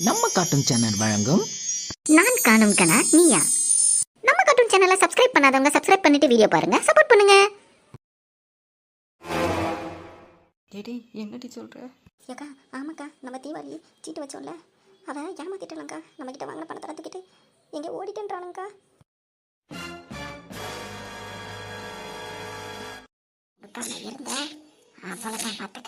நம்ம cartoon channel வழங்கும் நான் காணும் கனா நீயா? நம்ம கார்ட்டூன் சேனலை சப்ஸ்கிரைப் பண்ணாதவங்க சப்ஸ்கிரைப் பண்ணிட்டு வீடியோ பாருங்க சப்போர்ட் பண்ணுங்க. டேடி என்னடி சொல்ற? ஏக்கா ஆமாக்கா நம்ம தீபாவளி சீட்டு வச்சோம்ல அவ ஏமாத்திட்டலங்க்கா நம்ம கிட்ட வாங்கின பணத்தை ரத்துக்கிட்டு எங்க ஓடிட்டுன்றானுங்கக்கா இருந்த அவ்வளோதான் பார்த்துக்க.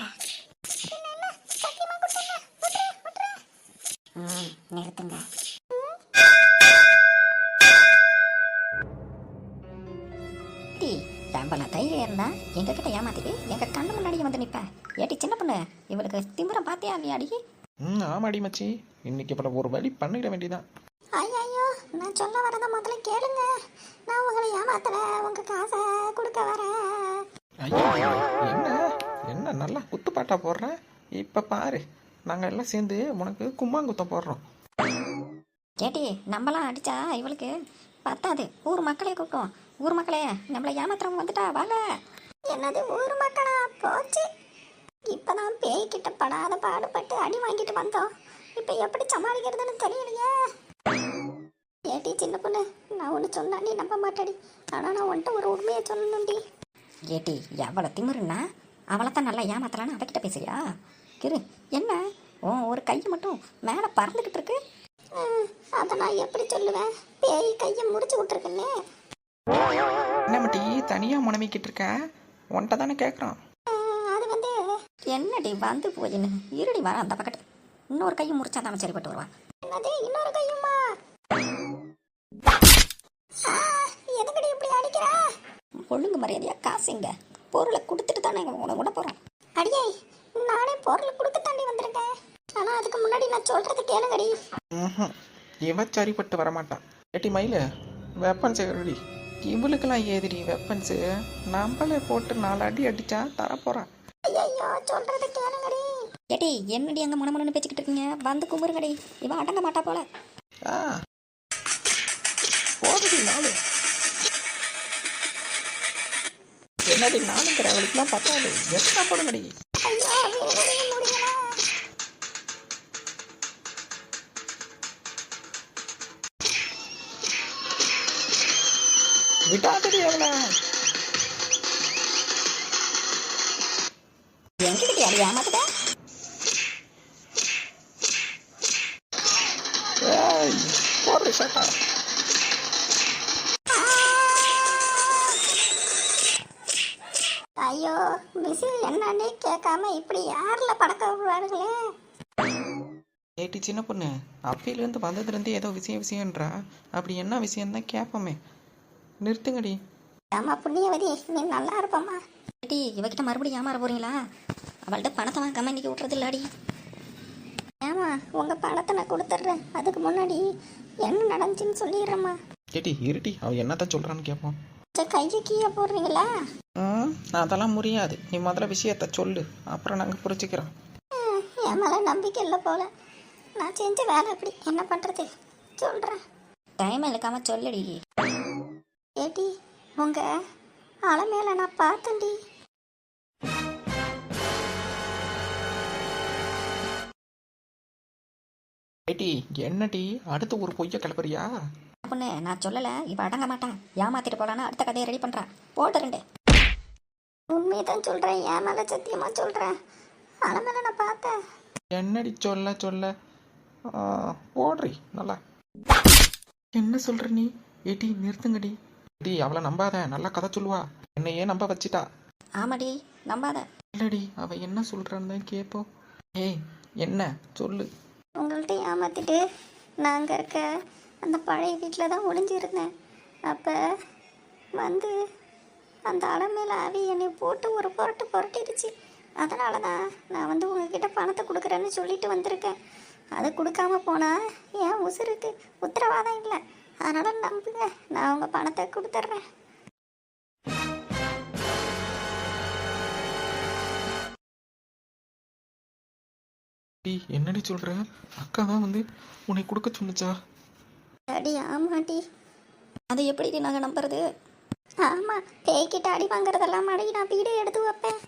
டி எவ்வளோ தைரியம் இருந்தா எங்ககிட்ட ஏமாத்திட்டு எங்க கண்ணு முன்னாடியே வந்து நிப்ப. ஏட்டி சின்ன பொண்ணு? இவளுக்கு திமிரம் பாத்தியா இல்லையாடி ம் ஆமாடி மச்சி. இன்னைக்கு அப்புறம் ஒரு வழி பண்ணிட வேண்டியதான் ஐயோ நான் சொல்ல வரத முதல்ல கேளுங்க. நான் உங்களை ஏமாத்தல உங்க காசை கொடுக்க வரேன். ஐயோ என்ன? என்ன நல்லா குத்துப்பாட்டா போடுற? இப்போ பாரு. நாங்கள் எல்லாம் சேர்ந்து உனக்கு கும்மாங்குத்தம் போடுறோம். கேட்டி நம்மளாம் அடிச்சா இவளுக்கு பத்தாது. ஊர் மக்களே கூப்பிட்டோம் ஊர் மக்களே நம்மளை ஏமாத்துறவங்க வந்துட்டா வாங்க. என்னது ஊர் மக்களா? போச்சு. இப்பதான் பேய்கிட்ட படாத பாடுபட்டு அடி வாங்கிட்டு வந்தோம். இப்போ எப்படி சமாளிக்கிறதுன்னு தெரியலையே. ஏட்டி சின்ன பொண்ணு நான் ஒன்று சொன்னா நீ நம்ப மாட்டடி. ஆனால் நான் உன்கிட்ட ஒரு உண்மையை சொல்லணும்டி. ஏட்டி எவ்வளோ திமிருன்னா அவளை தான் நல்லா ஏமாத்தலான்னு அவகிட்ட பேசுறியா? கிரு என்ன? ஓ ஒரு கை மட்டும் மேலே பறந்துக்கிட்டு இருக்கு. அதை நான் எப்படி சொல்லுவேன்? பேய் கையை முடிச்சு விட்டுருக்குன்னு. தனியாக முனமிக்கிட்டு இருக்க? உன்கிட்ட தானே கேட்குறோம் அது வந்து என்னடி வந்து போயின்னு? இருடி வர அந்த பக்கத்து. இன்னொரு கையும் முடிச்சா தான் சரிப்பட்டு வருவான். என்னது இன்னொரு கையுமா? எதுக்கடி இப்படி அடிக்கிற? ஒழுங்கு மரியாதையா காசுங்க பொருளை கொடுத்துட்டு தானே உன விட போறோம் அடியே நானே பொருளை கொடுக்க தாண்டி வந்திருக்கேன். ஆனா அதுக்கு முன்னாடி நான் சொல்றது கேளுங்கடி. ம் இவ சரிப்பட்டு வரமாட்டான். ஏட்டி மயில வெப்பன்ஸ் ரெடி இவளுக்கெல்லாம் ஏதிரி வெப்பன்ஸு நம்மளே போட்டு நாலு அடி அடிச்சா தரப்போறான் ஏடி என்னடி அங்க மனமனு பேசிக்கிட்டு இருக்கீங்க? வந்து குமுறுங்கடி. இவன் அடங்க மாட்டா போல. ஆ. போடுடி நாலு. என்னடி நாலுங்கிற அவளுக்குலாம் பத்தாது. எத்தனை போடுங்கடி. விடாதடி அவளை எங்கிட்ட அடி ஏமாத்துட்ட ஏய் போடுறி சட்டா ஐயோ விசில் என்னன்னே கேட்காம இப்படி யாரில் படக்க விடுவாருங்களே ஏட்டி சின்ன பொண்ணு அப்பையிலேருந்து வந்ததுலேருந்து ஏதோ விஷயம் விஷயம்ன்றா. அப்படி என்ன விஷயம் தான் கேட்போமே நிறுத்துங்கடி. ஆமா புண்ணியவதி நீ நல்லா இருப்பம்மா. டி இவகிட்ட மறுபடியும் ஏமாற போறீங்களா அவள்கிட்ட பணத்தை வாங்காம இன்னைக்கு விட்றது இல்லாடி ஏமா உங்க பணத்தை நான் கொடுத்துட்றேன். அதுக்கு முன்னாடி என்ன நடந்துச்சுன்னு சொல்லிடுறேம்மா. ஏட்டி இருட்டி அவ என்னத்தான் சொல்கிறான்னு கேட்போம் கையை கீழே போடுறீங்களா? ம் அதெல்லாம் முடியாது நீ முதல்ல விஷயத்த சொல்லு. அப்புறம் நாங்கள் புரிஞ்சுக்கிறோம். ம், என் மேலே நம்பிக்கை இல்லை போல. நான் செஞ்ச வேலை அப்படி என்ன பண்ணுறது சொல்கிறேன் டைம் இழுக்காம சொல்லுடி. உங்க அலை மேலே நான் பார்த்தேன்டி. ஏட்டி என்னடி? அடுத்து ஒரு பொய்ய கிளப்புறியா? பொண்ணு நான் சொல்லலை. இப்போ அடங்க மாட்டான் ஏமாத்திட்டு போலான்னு அடுத்த கதையை ரெடி பண்ணுறான் போட்டு ரெண்டு. உண்மையை தான் சொல்கிறேன் என் மேலே சத்தியமாக சொல்கிறேன் அலை மேலே நான் பார்த்தேன். என்னடி சொல்ல சொல்ல? போடுறி நல்லா. என்ன சொல்ற நீ? ஏட்டி நிறுத்துங்கடி. ஏடி அவளை நம்பாத. நல்லா கதை சொல்லுவா. என்னையே நம்ப வச்சிட்டா. ஆமாடி நம்பாத. இல்லடி அவ என்ன சொல்றான்னு கேட்போம். ஏய் என்ன? சொல்லு. உங்கள்கிட்ட ஏமாத்திட்டு அங்கே இருக்க அந்த பழைய வீட்டில் தான் ஒளிஞ்சிருந்தேன். அப்போ வந்து அந்த அலை மேலே ஆவி என்னை போட்டு ஒரு புரட்டு புரட்டிடுச்சு. அதனால தான் நான் வந்து உங்ககிட்ட பணத்தை கொடுக்குறேன்னு சொல்லிட்டு வந்திருக்கேன். அது கொடுக்காம போனால் என் உசுருக்கு உத்தரவாதம் இல்லை. அதனால் நம்புங்க. நான் உங்கள் பணத்தை கொடுத்துட்றேன் டி என்னடி சொல்ற? அக்கா தான் வந்து உன்னை கொடுக்க சொன்னுச்சா? அடி ஆமாடி அதை எப்படி நாங்கள் நம்புறது? ஆமாம் பேய்கிட்ட அடி வாங்குறதெல்லாம் அடி நான் வீடியோ எடுத்து வைப்பேன்.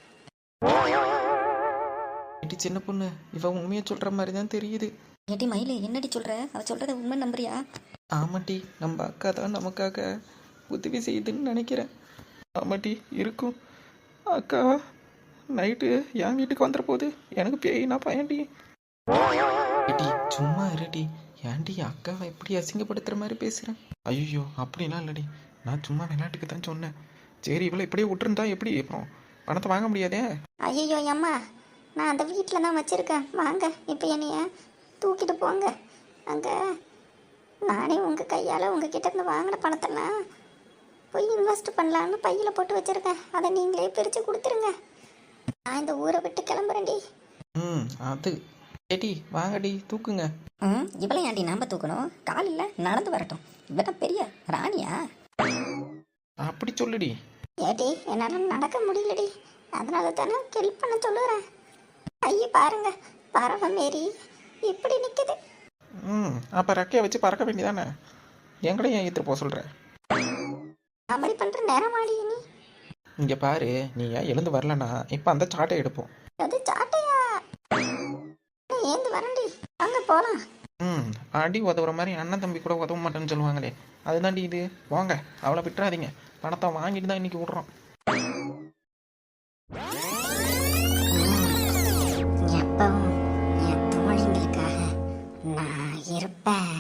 ஏடி சின்ன பொண்ணு இவ உண்மையை சொல்ற மாதிரி தான் தெரியுது. ஏட்டி மயிலு என்னடி சொல்ற? அவ சொல்றத உண்மை நம்புறியா? ஆமாட்டி நம்ம அக்கா தான் நமக்காக உதவி செய்யுதுன்னு நினைக்கிறேன். ஆமாட்டி இருக்கும். அக்கா நைட்டு என் வீட்டுக்கு வந்துட போகுது எனக்கு பேயினா பயன்டி. ஏட்டி சும்மா இருடி. ஏன்டி அக்காவை எப்படி அசிங்கப்படுத்துற மாதிரி பேசுகிறேன் ஐயோ அப்படிலாம் இல்லடி. நான் சும்மா விளையாட்டுக்கு தான் சொன்னேன். சரி இவளை இப்படியே விட்டுருந்தா எப்படி? அப்புறம் பணத்தை வாங்க முடியாதே? ஐயோ அம்மா நான் அந்த வீட்டில் தான் வச்சுருக்கேன். வாங்க இப்போ என்னைய தூக்கிட்டு போங்க. அங்கே நானே உங்கள் கையால் உங்கள் கிட்ட இருந்து வாங்கின பணத்தெல்லாம் போய் இன்வெஸ்ட் பண்ணலான்னு பையில் போட்டு வச்சுருக்கேன். அதை நீங்களே பிரித்து கொடுத்துருங்க. நான் இந்த ஊரை விட்டு கிளம்புறேன்டி ம் அது. ஏட்டி வாங்கடி தூக்குங்க. ம் இவளை ஏன்டி நாம தூக்கணும்? காலையில் நடந்து வரட்டும். இவதான் பெரிய ராணியா? அப்படி சொல்லுடி. ஏடி என்னால் நடக்க முடியலடி. அதனால தானே ஹெல்ப் பண்ண சொல்லுறேன். ஐய பாருங்க. பறவை மாரி இப்படி நிற்குது ம் அப்போ ரெக்கையை வச்சு பறக்க வேண்டியதானே? எங்களையும் ஏன் ஏற்றுட்டு போக சொல்கிற அமளி பண்ணுற நேரம் ஆடி நீ. இங்கே பாரு நீ ஏன் எழுந்து வரலனா இப்போ அந்த சாட்டை எடுப்போம். அது சாட்டையா? ஏந்து வரண்டி அங்கே போகலாம் ம் அடி உதவுற மாதிரி அண்ணன் தம்பி கூட உதவ மாட்டேன்னு சொல்லுவாங்களே. அதுதாண்டி இது. வாங்க அவளை விட்டுறாதீங்க. பணத்தை வாங்கிட்டு தான் இன்னைக்கு விட்றோம். இருப்பேன்.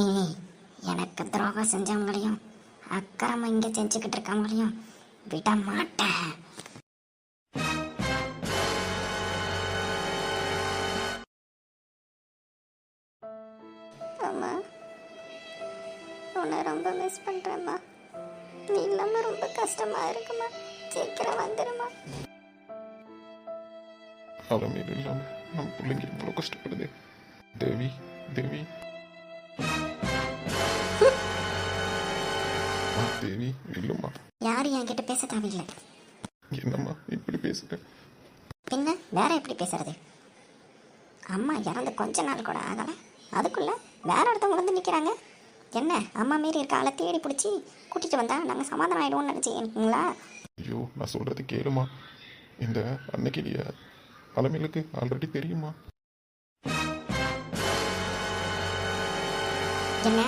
இனி எனக்கு துரோகம் செஞ்சவங்களையும் அக்கிரமம் இங்கே செஞ்சுக்கிட்டு இருக்கவங்களையும் விட மாட்டேன். அம்மா உன்னை ரொம்ப மிஸ் பண்ணுறேம்மா நீ இல்லாமல் ரொம்ப கஷ்டமாக இருக்குமா? சீக்கிரம் வந்துடுமா அவன் மீது இல்லாமல் நம்ம பிள்ளைங்க இவ்வளோ கஷ்டப்படுது? தேவி தேவி தேவி இல்லைம்மா. யாரும் என்கிட்ட பேச தேவையில்லை. என்னம்மா இப்படி பேசுகிறேன் பின்ன வேற எப்படி பேசுறது? அம்மா இறந்து கொஞ்ச நாள் கூட ஆகலை. அதுக்குள்ள வேற ஒருத்தவங்க வந்து நிற்கிறாங்க என்ன அம்மா மாரி இருக்க ஆளை தேடி பிடிச்சி கூட்டிட்டு வந்தா நாங்கள் சமாதானம் ஆயிடுவோம்னு நினச்சிங்களா? ஐயோ நான் சொல்கிறது கேளுமா. இந்த அன்னைக்கிளிய அலமேலுக்கு ஆல்ரெடி தெரியுமா? என்ன?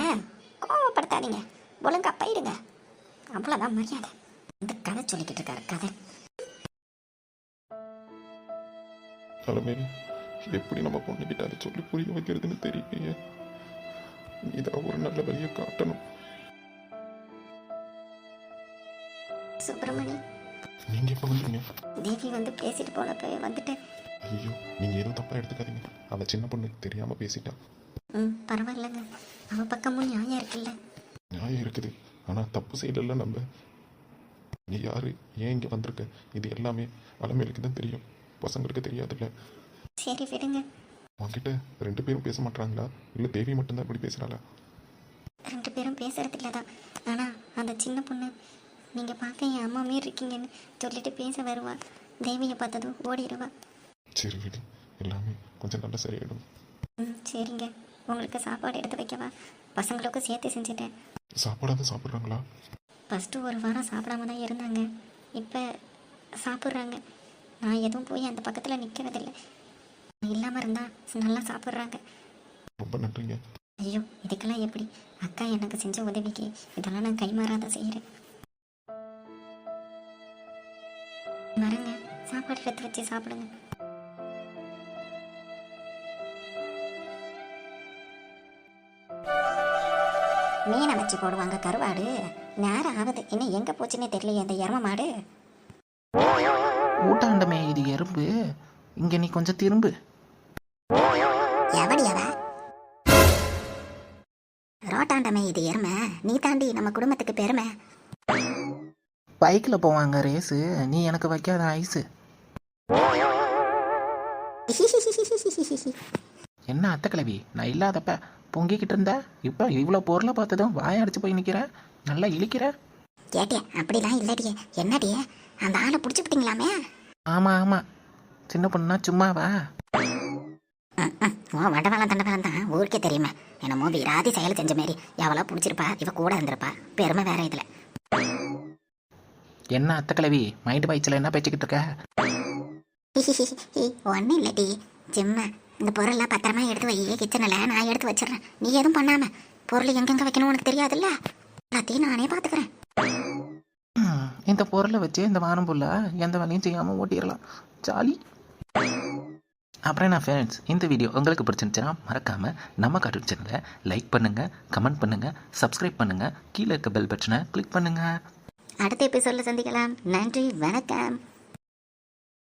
கோவப்படுத்தாதீங்க. ஒழுங்கா போயிடுங்க. அவ்வளோதான் மரியாதை. இந்த கதை சொல்லிக்கிட்டு இருக்காரு கதை. அலமேலு எப்படி நம்ம பொண்ணுக்கிட்ட அதை சொல்லி புரிய வைக்கிறதுன்னு தெரியலையே. இதான் ஒரு நல்ல வழியை காட்டணும். சுப்பிரமணி. நீங்கள் எப்போ வந்தீங்க? தேவி வந்து பேசிட்டு போனப்ப வந்துட்டேன். ஐயோ நீங்கள் எதுவும் தப்பாக எடுத்துக்காதீங்க. அவள் சின்ன பொண்ணு தெரியாமல் பேசிட்டா. ம் பரவாயில்லைங்க. அவ பக்கமும் நியாயம் இருக்குல்ல. நியாயம் இருக்குது. ஆனால் தப்பு செய்யல நம்ம. நீ யாரு? ஏன் இங்கே வந்திருக்க? இது எல்லாமே அலமேலுக்கு தான் தெரியும். பசங்களுக்கு தெரியாதுல்ல. சரி விடுங்க. உன்கிட்ட ரெண்டு பேரும் பேச மாட்டாங்களா இல்லை தேவி மட்டும்தான் இப்படி பேசுகிறாளா ரெண்டு பேரும் பேசுறது இல்லை தான் ஆனால் அந்த சின்ன பொண்ணு நீங்கள் பார்க்க என் அம்மா மாரி இருக்கீங்கன்னு சொல்லிட்டு பேச வருவா. தேவியை பார்த்ததும் ஓடிடுவா சரி விடு. எல்லாமே கொஞ்சம் நல்லா சரியாயிடும். ம் சரிங்க. உங்களுக்கு சாப்பாடு எடுத்து வைக்கவா? பசங்களுக்கும் சேர்த்து செஞ்சுட்டேன். சாப்பாடாவது சாப்பிட்றாங்களா? ஃபஸ்ட்டு ஒரு வாரம் சாப்பிடாம தான் இருந்தாங்க. இப்போ சாப்பிட்றாங்க. நான் எதுவும் போய் அந்த பக்கத்தில் நிற்கிறதில்ல இல்லாமல் இருந்தால் நல்லா சாப்பிட்றாங்க. ரொம்ப நன்றிங்க. ஐயோ இதுக்கெல்லாம் எப்படி? அக்கா எனக்கு செஞ்ச உதவிக்கு இதெல்லாம் நான் கைமாறாத செய்கிறேன் வரங்க சாப்பாடு எடுத்து வச்சு சாப்பிடுங்க. மீனை வச்சு போடுவாங்க கருவாடு. நேரம் ஆகுது. இன்னும் எங்கே போச்சுன்னே தெரியலையே அந்த எரும மாடு. ஊட்டாண்டமே இது எறும்பு. இங்கே நீ கொஞ்சம் திரும்பு. எவடி அவ? ரோட்டாண்டமே இது எருமை. நீ தாண்டி நம்ம குடும்பத்துக்கு பெருமை. பைக்கில் போவாங்க ரேஸு. நீ எனக்கு வைக்காத ஐஸு. என்ன அத்தை கிழவி நான் இல்லாதப்ப பொங்கிக்கிட்டு இருந்த? இப்போ இவ்வளோ பொருளை பார்த்ததும் வாய அடிச்சு போய் நிற்கிற நல்லா இழிக்கிற? கேட்டியா அப்படிலாம் இல்லடியே என்னடியே அந்த ஆளை பிடிச்சி விட்டீங்களாமே? ஆமாம் ஆமாம் சின்ன பொண்ணுனா சும்மாவா? உன் வடவளம் தண்டவளம் தான் ஊருக்கே தெரியுமே. என்னமோ வீராதி செயல் செஞ்ச மாரி. எவ்வளோ பிடிச்சிருப்பா? இவ கூட இருந்திருப்பா. பெருமை வேற இதில். என்ன அத்தை கிழவி மைண்டு பயிற்சியில் என்ன பேச்சுக்கிட்டு இருக்க? ஒன்றும் இல்லடி சும்மா இந்த பொருள்லாம் பத்திரமா எடுத்து வை. கிச்சனில் நான் எடுத்து வச்சிடுறேன். நீ எதுவும் பண்ணாம பொருள் எங்கெங்க வைக்கணும் உனக்கு தெரியாதுல்ல? எல்லாத்தையும் நானே பார்த்துக்கிறேன் இந்த பொருளை வச்சு இந்த வாரம் புள்ள எந்த வேலையும் செய்யாமல் ஓட்டிடலாம். ஜாலி. அப்புறம் என்ன ஃப்ரெண்ட்ஸ் இந்த வீடியோ உங்களுக்கு பிடிச்சிருந்துச்சுன்னா மறக்காமல் நம்ம கார்ட்டூன் சேனலை லைக் பண்ணுங்கள் கமெண்ட் பண்ணுங்கள் சப்ஸ்கிரைப் பண்ணுங்கள் கீழே இருக்க பெல் பட்டனை கிளிக் பண்ணுங்கள் அடுத்த எபிசோடில் சந்திக்கலாம். நன்றி வணக்கம்.